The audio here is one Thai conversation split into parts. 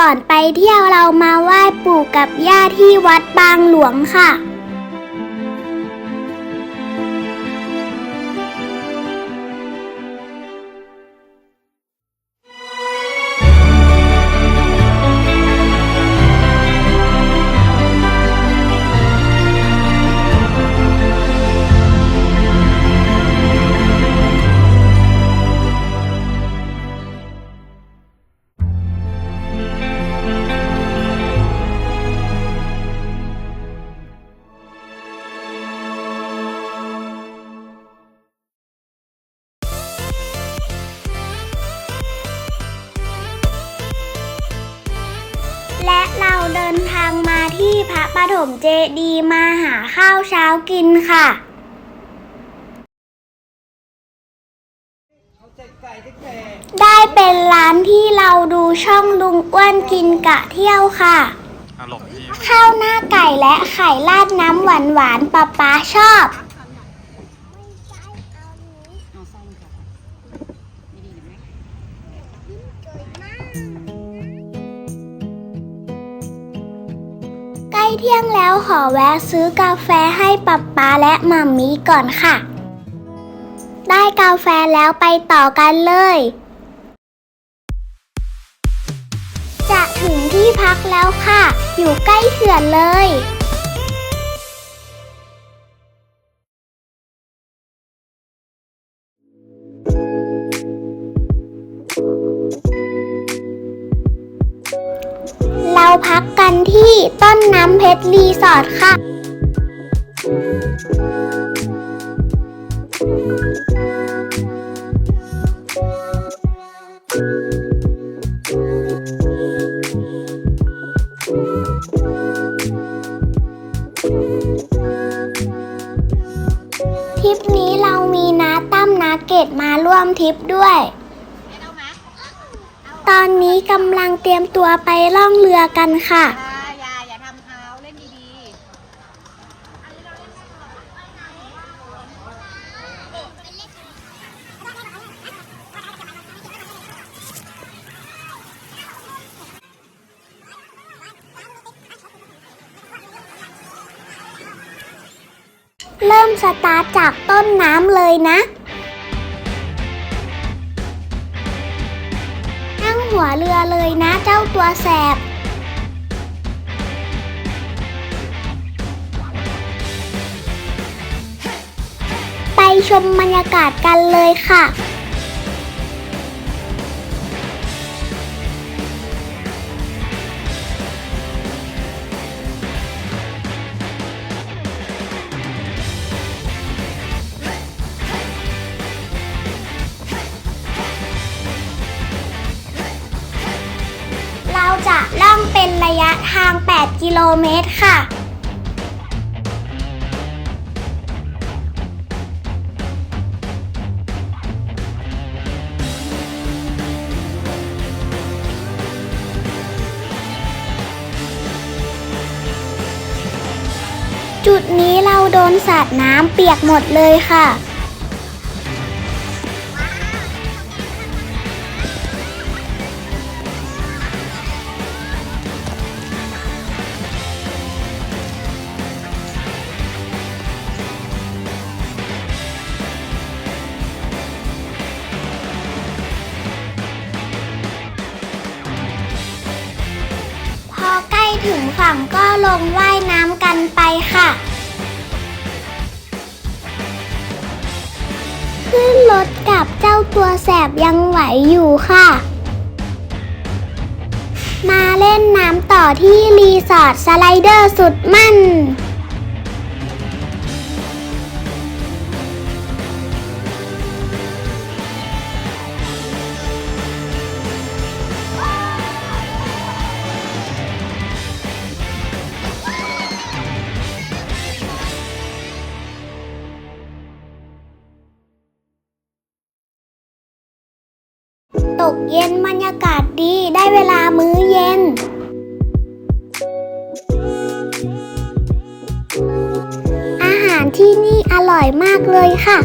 ก่อนไปเที่ยวเรามาไหว้ปู่กับย่าที่วัดบางหลวงค่ะ เราเดินทางมาที่พระปฐมเจดีย์มาหาข้าวเช้ากินค่ะ ได้เป็นร้านที่เราดูช่องลุงอ้วนกินกะเที่ยวค่ะอารมณ์พี่ข้าวหน้าไก่และไข่ราดน้ำหวานหวานๆป๊าป๊าชอบ เที่ยงแล้วขอแวะซื้อกาแฟให้ป๊าป๊าและมัมมี่ก่อนค่ะ ได้กาแฟแล้วไปต่อกันเลย จะถึงที่พักแล้วค่ะ อยู่ใกล้เขื่อนเลย เราพักกันที่ต้นน้ำเพชรรีสอร์ทค่ะ ทริปนี้เรามีนาตั้มนาเกตมาร่วมทริปด้วย ตอนนี้กำลังเตรียมตัวไปล่องเรือกันค่ะอย่าอย่าทำเท้าเล่นดีๆ เริ่มสตาร์ทจากต้นน้ำเลยนะ หัวเรือเลยนะเจ้าตัวแสบ ไปชมบรรยากาศกันเลยค่ะ เป็นระยะทาง 8 กิโลเมตรค่ะ จุดนี้เราโดนสาดน้ำเปียกหมดเลยค่ะ ตัวแสบยังไหวอยู่ค่ะ มาเล่นน้ำต่อที่รีสอร์ทสไลเดอร์สุดมั่น เย็นบรรยากาศดีได้เวลามื้อเย็น อาหารที่นี่อร่อยมากเลยค่ะ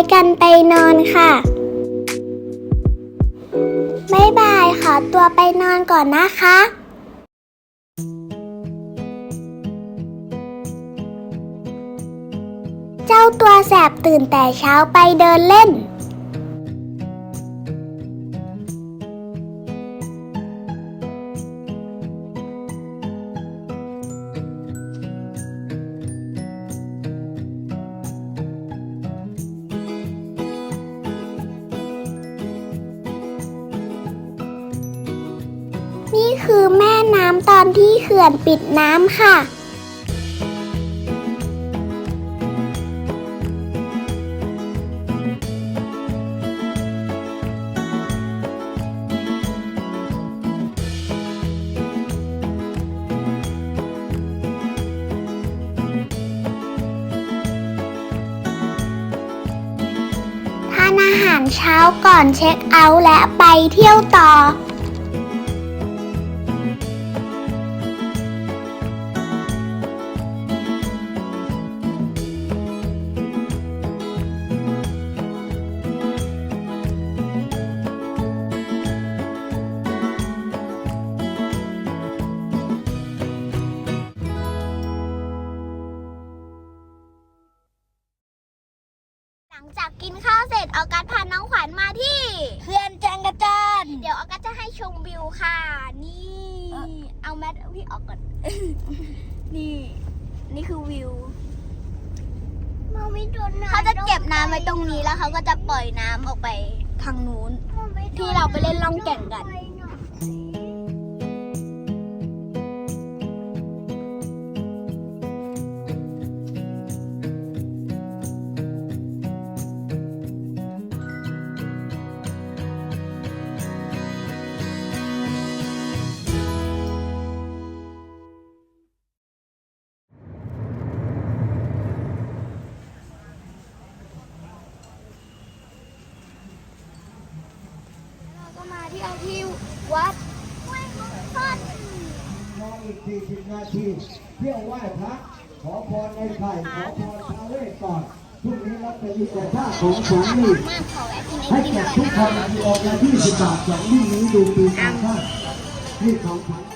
ายกันไปนอนค่ะบ๊ายบายขอตัวไปนอนก่อนนะคะเจ้าตัวแสบตื่นแต่เช้าไปเดินเล่น ขื่อนปิดน้ำค่ะ ทานอาหารเช้าก่อนเช็คเอาท์และไปเที่ยวต่อ น้องขวัญมาที่เขื่อนแจงกระจานเดี๋ยวออกัสจะให้ชมวิวค่ะ นี่ เอาแมทพี่ออกก่อน นี่ นี่คือวิวเขาจะเก็บน้ำไว้ตรงนี้แล้วเขาก็จะปล่อยน้ำออกไปทางนู้น ที่เราไปเล่นล่องแก่งกัน 40 นาที เที่ยวไหว้พระขอพรในไข่ขอพรชาวเวสก่อนพรุ่งนี้รับเป็นกระชาของสองนี่มาขอแวะกินไอให้ติมแก่ทุกคนมีออกละ20 บาทสองที่นี้ดูปีการชางนี่ของขวัญ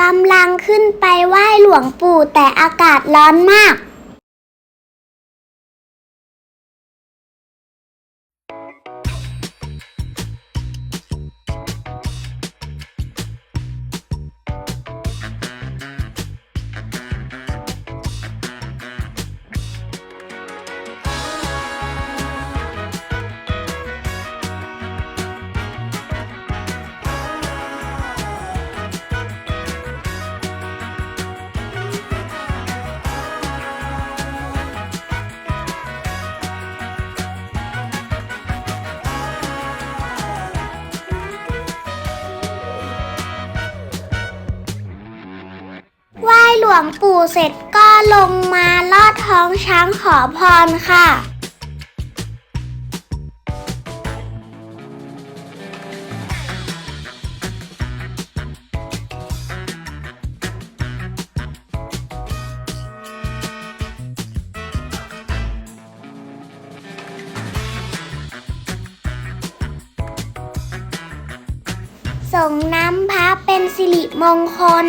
กำลังขึ้นไปไหว้หลวงปู่แต่อากาศร้อนมาก ปู่เสร็จก็ลงมาลอดท้องช้างขอพรค่ะ ส่งน้ำพระเป็นสิริมงคล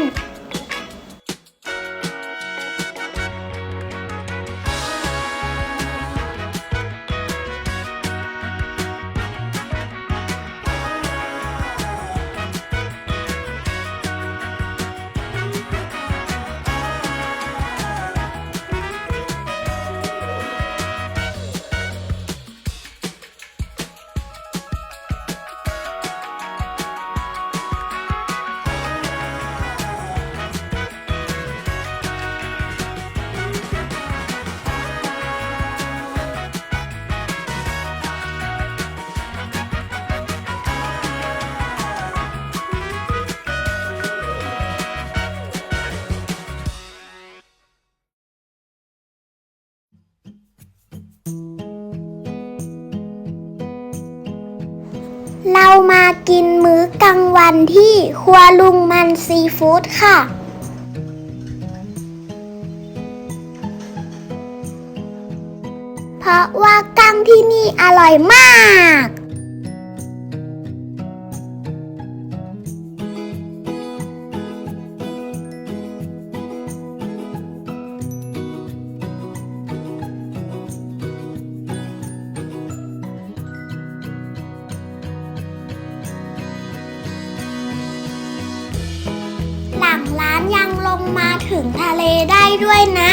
เรามากินมื้อกลางวันที่ครัวลุงมันซีฟู้ดค่ะ เพราะว่ากั้งที่นี่อร่อยมาก ทะเลได้ด้วยนะ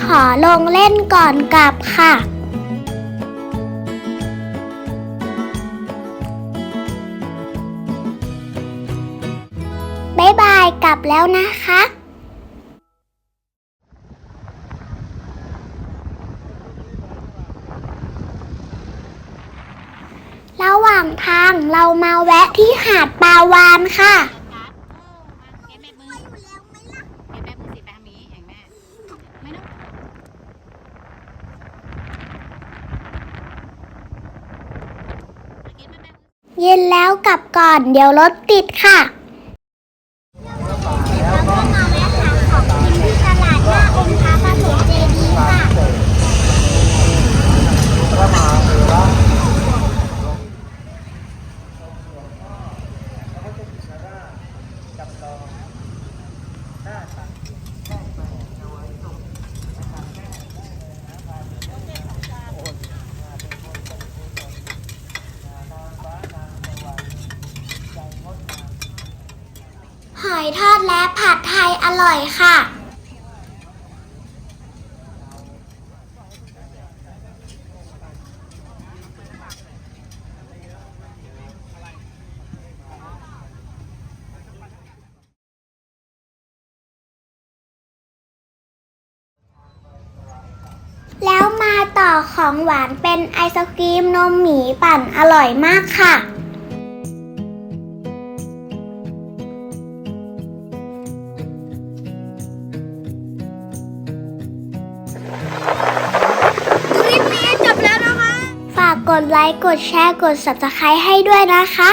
ขอลงเล่นก่อนกลับค่ะ แล้วนะคะ ระหว่างทางเรามาแวะที่หาดปาวานค่ะเก็บแม่มือเก็บแม่มือสิไปทางนี้อย่างแม่ไม่ต้องเย็นแล้วกลับก่อนเดี๋ยวรถติดค่ะเราก็มาแวะหาของกินที่ตลาดหน้าองค์พระปฐมเจดีย์ค่ะ หอยทอดและผัดไท ยอร่อยค่ะ แล้วมาต่อของหวานเป็นไอศกรีมนมหมีปั่นอร่อยมากค่ะ ไลค์ กดแชร์ กด subscribe ให้ด้วยนะคะ